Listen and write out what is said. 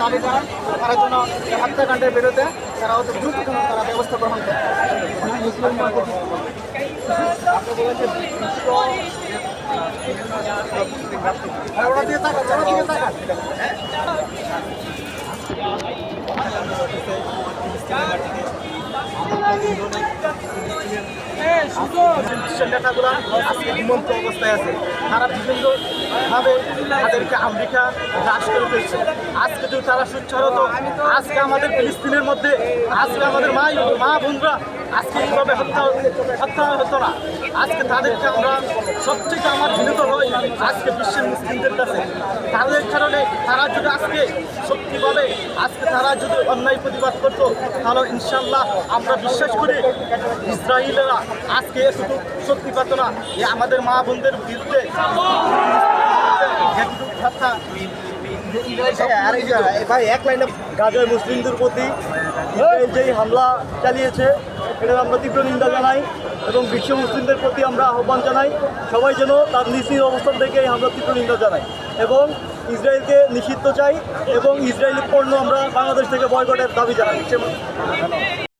দাবি জানাই তারা যেন হত্যাকাণ্ডের বিরুদ্ধে তারা অতি দ্রুত তারা ব্যবস্থা গ্রহণ করে ওরা দিয়ে তাকান ওরা দিয়ে তাকান অবস্থায় আছে তারা বিভিন্নভাবে তাদেরকে আমেরিকা করে আজকে তারা সুচ্ছার হতো আজকে আমাদের ফিলিস্তিনের মধ্যে, আজকে আমাদের মা মা বোনরা আজকে এইভাবে হত্যা হত্যা হতো না। আজকে তাদেরকে আমরা সবথেকে আমার ঘৃণিত হই আজকে বিশ্বের মুসলিমদের কাছে। তাদের কারণে তারা যদি আজকে সত্যিভাবে আজকে তারা যদি অন্যায় প্রতিবাদ করতো, তাহলে ইনশাল্লাহ আমরা বিশ্বাস করি ইসরায়েলেরা আজকে এতটুকু সত্যি পাতো না যে আমাদের মা বোনদের বিরুদ্ধে ভাই, এক লাইনে গাজায় মুসলিমদের প্রতি যেই হামলা চালিয়েছে এটার আমরা তীব্র নিন্দা জানাই এবং বিশ্ব মুসলিমদের প্রতি আমরা আহ্বান জানাই। সবাই যেন তার নিজ অবস্থান থেকে আমরা তীব্র নিন্দা জানাই এবং ইসরায়েলকে নিষিদ্ধ চাই এবং ইসরায়েলি পণ্য আমরা বাংলাদেশ থেকে বয়কটের দাবি জানাই।